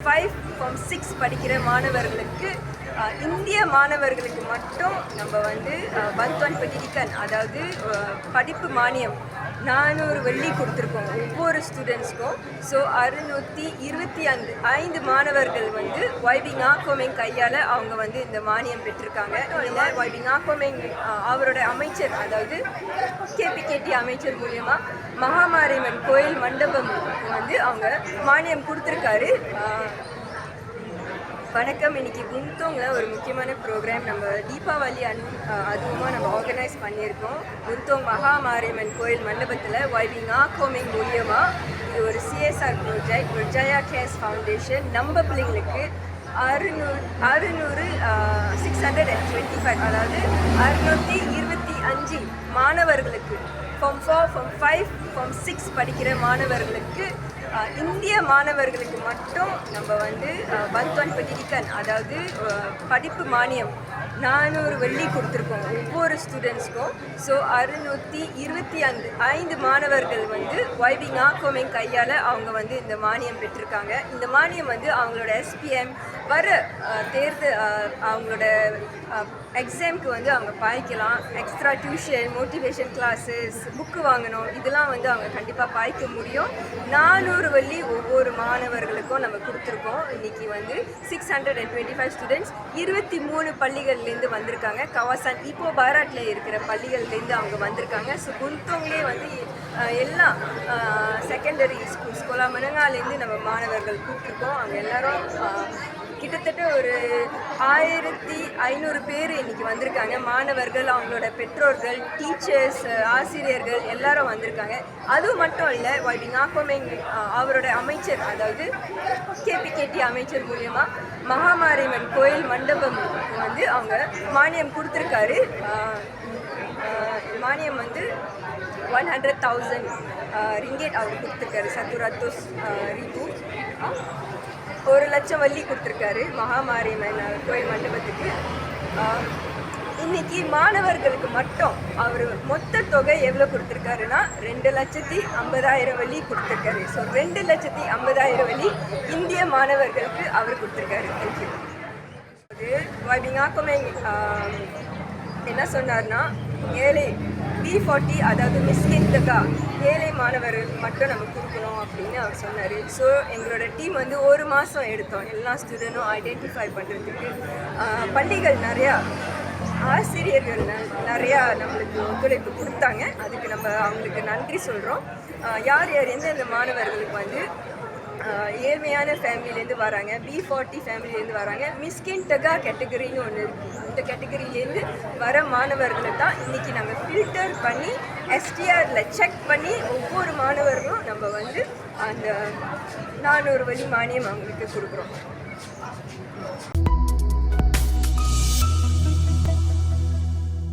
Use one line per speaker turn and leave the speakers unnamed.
Five from six படிக்கிற மாணவர்களுக்கு இந்திய மாணவர்களுக்கு மட்டும் நம்ம வந்து பந்த்வான் பெட்டிடிக்கன் அதாவது படிப்பு மானியம் நானூறு வெள்ளி கொடுத்துருக்கோம் ஒவ்வொரு ஸ்டூடெண்ட்ஸ்க்கும் ஸோ அறுநூற்றி இருபத்தி ஐந்து ஐந்து மாணவர்கள் வந்து வைபிங் ஆக்கோமேங் கையால் அவங்க வந்து இந்த மானியம் பெற்றிருக்காங்க. இல்லை வைபிங் ஆக்கோமெங் அவரோட அமைச்சர் அதாவது கேபிகேடி அமைச்சர் மூலியமாக மகாமாரியம்மன் கோயில் மண்டபம் வந்து அவங்க மானியம் கொடுத்துருக்காரு. வணக்கம். இன்னைக்கு குந்தோங்கில் ஒரு முக்கியமான ப்ரோக்ராம் நம்ம தீபாவளி அன் அதுவுமா நம்ம ஆர்கனைஸ் பண்ணியிருக்கோம். குந்தோங் மகா மாரியம்மன் கோயில் மண்டபத்தில் வைபி நாகோமிங் மூலியமாக இது ஒரு சிஎஸ்ஆர் ப்ராஜெக்ட் ஒரு ஜயா கேஸ் ஃபவுண்டேஷன் நம்ம பிள்ளைங்களுக்கு அறுநூறு அறுநூறு six hundred and twenty five அதாவது அறுநூற்றி இரு அஞ்சு மாணவர்களுக்கு form four form five form six படிக்கிற மாணவர்களுக்கு இந்திய மாணவர்களுக்கு மட்டும் நம்ம வந்து பந்த்வான் பெட்டிடிக்கன் அதாவது படிப்பு மானியம் நானூறு வெள்ளி கொடுத்துருக்கோம் ஒவ்வொரு ஸ்டூடெண்ட்ஸ்க்கும் ஸோ அறுநூற்றி இருபத்தி ஐந்து ஐந்து மாணவர்கள் வந்து ஒய்பி ஆக்கோமிங் கையால் அவங்க வந்து இந்த மானியம் பெற்றிருக்காங்க. இந்த மானியம் வந்து அவங்களோட எஸ்பிஎம் வர தேர்தல் அவங்களோட எக்ஸாம்க்கு வந்து அவங்க பாய்க்கலாம். Extra tuition motivation classes book வாங்கணும். இதெல்லாம் வந்து அவங்க கண்டிப்பாக பாய்க்க முடியும். நானூறு வள்ளி ஒவ்வொரு மாணவர்களுக்கும் நம்ம கொடுத்துருக்கோம். இன்னைக்கு வந்து six hundred and twenty five students இருபத்தி மூணு பள்ளிகள்லேருந்து வந்திருக்காங்க. கவாசான் இப்போ பாராட்டில் இருக்கிற பள்ளிகள்லேருந்து அவங்க வந்திருக்காங்க. ஸோ குந்தோங்லேயே வந்து எல்லாம் எல்லா செகண்டரி ஸ்கூல்ஸ் கோலாமனங்காலேருந்து நம்ம மாணவர்கள் கூப்பிட்டுருக்கோம். அவங்க எல்லாரும் கிட்டத்தட்ட ஒரு ஆயிரத்தி ஐநூறு பேர் இன்னைக்கு வந்திருக்காங்க. மாணவர்கள் அவங்களோட பெற்றோர்கள் டீச்சர்ஸ் ஆசிரியர்கள் எல்லாரும் வந்திருக்காங்க. அது மட்டும் இல்லை வைடி நாகோமெங் அவரோட அமைச்சர் அதாவது கேபிகேடி அமைச்சர் மூலியமாக மகாமாரியம்மன் கோயில் மண்டபம் வந்து அவங்க மானியம் கொடுத்துருக்காரு. மானியம் வந்து ஒன் ஹண்ட்ரட் தௌசண்ட் ரிங்கேட் அவர் கொடுத்துருக்காரு. சத்துராத்தோஸ் ரிபு. ஒரு லட்சம் வள்ளி கொடுத்துருக்காரு மகாமாரியம்மன் கோயில் மண்டபத்துக்கு. இன்னைக்கு மாணவர்களுக்கு மட்டும் அவர் மொத்த தொகை எவ்வளோ கொடுத்துருக்காருன்னா ரெண்டு லட்சத்தி ஐம்பதாயிரம் வழி கொடுத்துருக்காரு. ஸோ ரெண்டு லட்சத்தி ஐம்பதாயிரம் வழி இந்திய மாணவர்களுக்கு அவர் கொடுத்துருக்காரு. தேங்க்யூ வைபிங்காக்குமே என்ன சொன்னார்னா ஏழை பி ஃபார்ட்டி அதாவது மிஸ்கின்துக்கா ஏழை மாணவர்கள் மட்டும் நம்ம கொடுக்கணும் அப்படின்னு அவர் சொன்னார். ஸோ எங்களோட டீம் வந்து ஒரு மாதம் எடுத்தோம். எல்லா ஸ்டூடெண்ட்டும் ஐடென்டிஃபை பண்ணுறதுக்கு பள்ளிகள் நிறையா ஆசிரியர்கள் நிறையா நம்மளுக்கு ஒத்துழைப்பு கொடுத்தாங்க. அதுக்கு நம்ம அவங்களுக்கு நன்றி சொல்கிறோம் யார் யார் எந்தெந்த மாணவர்களுக்கு வந்து ஏழ்மையான ஃபேமிலிலேருந்து வராங்க. பி ஃபார்ட்டி ஃபேமிலிலேருந்து வராங்க. மிஸ்கின் டகா கேட்டகரின்னு ஒன்று இருக்குது அந்த கேட்டகரியிலேருந்து வர மாணவர்களை தான் இன்றைக்கி நாங்கள் ஃபில்டர் பண்ணி எஸ்டிஆரில் செக் பண்ணி ஒவ்வொரு மாணவர்களும் நம்ம வந்து அந்த நானூறு வழி மானியம் அவங்களுக்கு கொடுக்குறோம்.